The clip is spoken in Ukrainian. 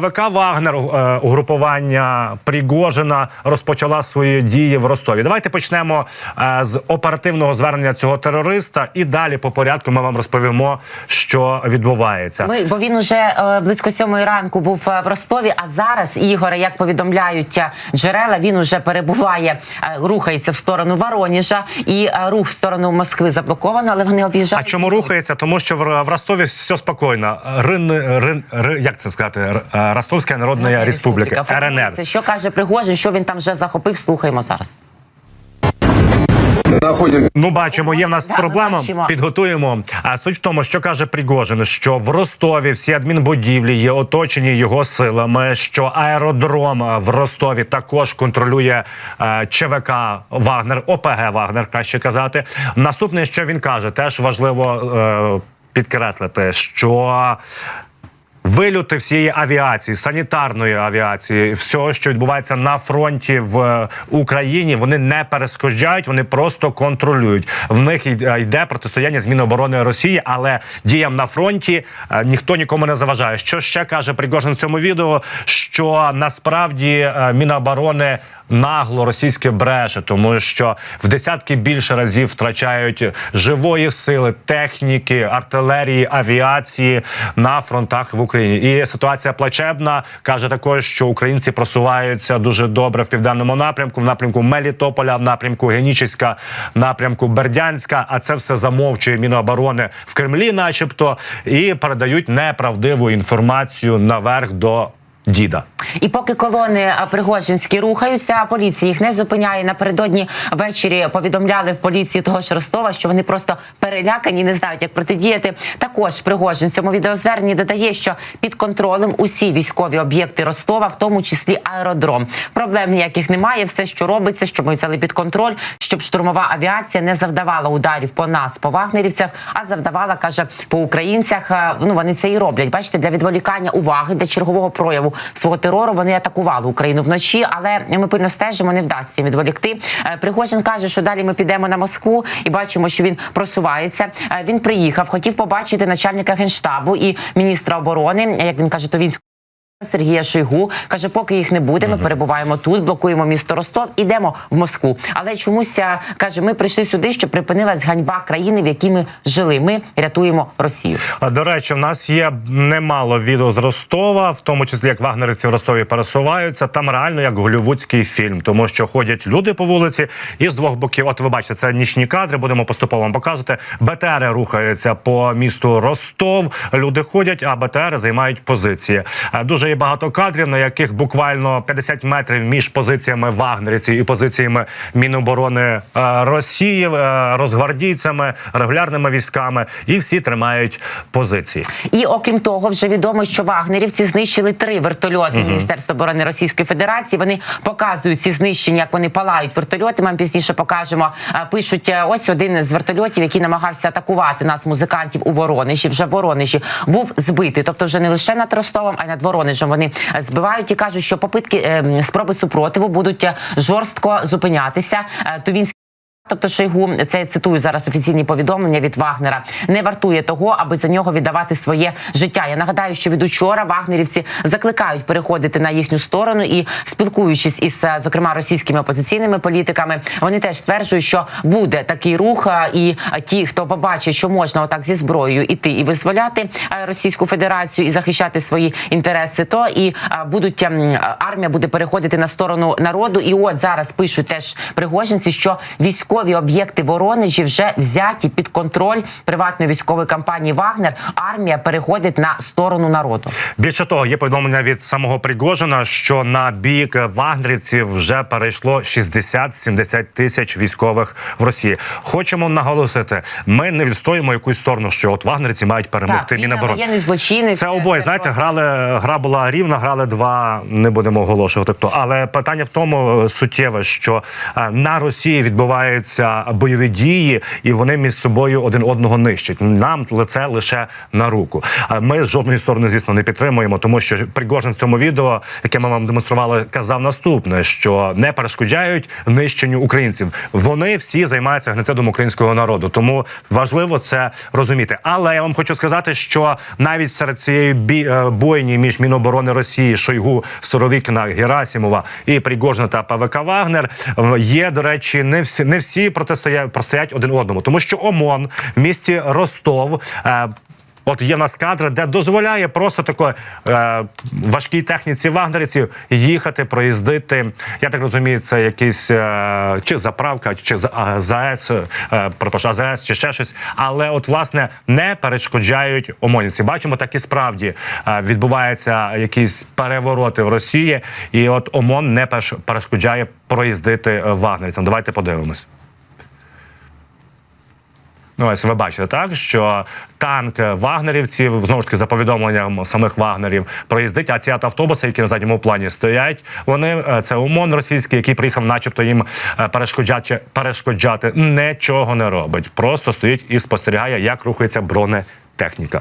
ПВК Вагнер е, угрупування Пригожина розпочала свої дії в Ростові. Давайте почнемо е, з оперативного звернення цього терориста, і далі по порядку ми вам розповімо, що відбувається. Ми, бо він уже е, близько сьомої ранку був в Ростові. А зараз Ігоре, як повідомляють джерела, він уже перебуває, рухається в сторону Вороніжа, і рух в сторону Москви заблоковано, але вони А чому рухається? Тому що в Ростові все спокійно. Рин, рин, рин, як це сказати? Ростовська Народна Республіка, РНР. Це що каже Пригожин, що він там вже захопив? Слухаємо зараз. Ну, бачимо, є в нас Да, проблема. бачимо. Підготуємо. А суть в тому, що каже Пригожин, що в Ростові всі адмінбудівлі є оточені його силами. Що аеродром в Ростові також контролює е, ЧВК Вагнер, ОПГ Вагнер, краще казати. Наступне, що він каже, теж важливо е, підкреслити, що. Вильоти всієї авіації, санітарної авіації, всього, що відбувається на фронті в е, Україні, вони не перешкоджають, вони просто контролюють. В них йде йде протистояння з Міноборони Росії, але діям на фронті е, ніхто нікому не заважає. Що ще каже Пригожин в цьому відео? Що насправді е, Міноборони нагло російське бреше, тому що в десятки більше разів втрачають живої сили, техніки, артилерії, авіації на фронтах в Україні. І ситуація плачебна каже також, що українці просуваються дуже добре в південному напрямку, в напрямку Мелітополя, в напрямку Генічеська, в напрямку Бердянська. А це все замовчує Міноборони в Кремлі, начебто, і передають неправдиву інформацію наверх до діда. І поки колони пригожинські рухаються, а поліція їх не зупиняє. Напередодні ввечері повідомляли в поліції того ж Ростова, що вони просто перелякані, не знають, як протидіяти. Також Пригожин в цьому відеозверненні додає, що під контролем усі військові об'єкти Ростова, в тому числі аеродром. Проблем ніяких немає. Все, що робиться, щоб ми взяли під контроль, щоб штурмова авіація не завдавала ударів по нас, по вагнерівцях, а завдавала, каже, по українцях. А, Ну вони це і роблять. Бачите, для відволікання уваги, для чергового прояву свого терору вони атакували Україну вночі, але ми пильно стежимо, не вдасться їм відволікти. Е, Пригожин каже, що далі ми підемо на Москву і бачимо, що він просувається. Е, Він приїхав, хотів побачити начальника генштабу і міністра оборони, як він каже, то він. Сергія Шойгу каже, поки їх не буде, ми перебуваємо тут, блокуємо місто Ростов, ідемо в Москву. Але чомусь каже, ми прийшли сюди, щоб припинилась ганьба країни, в якій ми жили. Ми рятуємо Росію. А, До речі, в нас є немало відео з Ростова, в тому числі як вагнерівці в Ростові пересуваються. Там реально як голівудський фільм, тому що ходять люди по вулиці, і з двох боків. От ви бачите, це нічні кадри. Будемо поступово вам показувати. БТРи рухаються по місту Ростов. Люди ходять, а БТРи займають позиції. Дуже є багато кадрів, на яких буквально 50 метрів між позиціями вагнерівців і позиціями Міноборони е, Росії, е, розгвардійцями, регулярними військами, і всі тримають позиції. І окрім того, вже відомо, що вагнерівці знищили три вертольоти Міністерства оборони Російської Федерації. Вони показують ці знищення, як вони палають вертольоти. Ми пізніше покажемо. Пишуть е, ось один з вертольотів, який намагався атакувати нас, музикантів у Воронежі. Вже в Воронежі був збитий. Тобто, вже не лише над Ростовом, а й над Воронежем. Вони е, збивають і кажуть, що попитки е, спроби супротиву будуть е, жорстко зупинятися. Тувінські Тувінський Тобто Шойгу, це я цитую зараз офіційні повідомлення від Вагнера, не вартує того, аби за нього віддавати своє життя. Я нагадаю, що від учора вагнерівці закликають переходити на їхню сторону і спілкуючись із е, зокрема російськими опозиційними політиками, вони теж стверджують, що буде такий рух, е, і ті, хто побачить, що можна отак зі зброєю іти і визволяти е, Російську Федерацію і захищати свої інтереси, то і будуть ем, армія буде переходити на сторону народу. І от зараз пишуть теж пригожинці, що військові об'єкти Воронежі вже взяті під контроль приватної військової компанії Вагнер. Армія переходить на сторону народу. Більше того, є повідомлення від самого Пригожина, що на бік вагнерівців вже перейшло 60-70 тисяч військових в Росії. Хочемо наголосити, ми не відстоїмо якусь сторону, що от вагнерівці мають перемогти. Міноборони. воєнний злочинець. Це обоє. Знаєте, грали гра була рівна, грали два. Не будемо оголошувати хто. Але питання в тому е, суттєве, що е, на Росії відбувається ведуться бойові дії, і вони між собою один одного нищать. Нам це лише на руку. Ми з жодної сторони, звісно, не підтримуємо, тому що Пригожин в цьому відео, яке ми вам демонстрували, казав наступне: що не перешкоджають нищенню українців. Вони всі займаються геноцидом українського народу. Тому важливо це розуміти. Але я вам хочу сказати, що навіть серед цієї бі- е, бойні між Міноборони Росії, Шойгу, Соровікіна, Герасімова і Пригожина та ПВК Вагнер е, є, до речі, не всі не всі протистоять простоять один одному, тому що ОМОН в місті Ростов. е, От є в нас кадри, де дозволяє просто такої е, важкій техніці вагнерівців їхати, проїздити. Я так розумію, це якийсь е, чи заправка, чи а, ЗАЕС, е, перепрошую, АЗС, чи ще щось. Але от власне не перешкоджають ОМОНівці. Бачимо, так і справді е, відбуваються якісь перевороти в Росії, і от ОМОН не переш- перешкоджає проїздити е, вагнерівцям. Давайте подивимось. Ну, ось ви бачите, так що танк вагнерівців знову ж таки за повідомленням самих вагнерів проїздить. А ці автобуси, які на задньому плані стоять, вони е, це ОМОН російський, який приїхав, начебто їм е, перешкоджати, перешкоджати, нічого не робить. Просто стоїть і спостерігає, як рухається бронетехніка.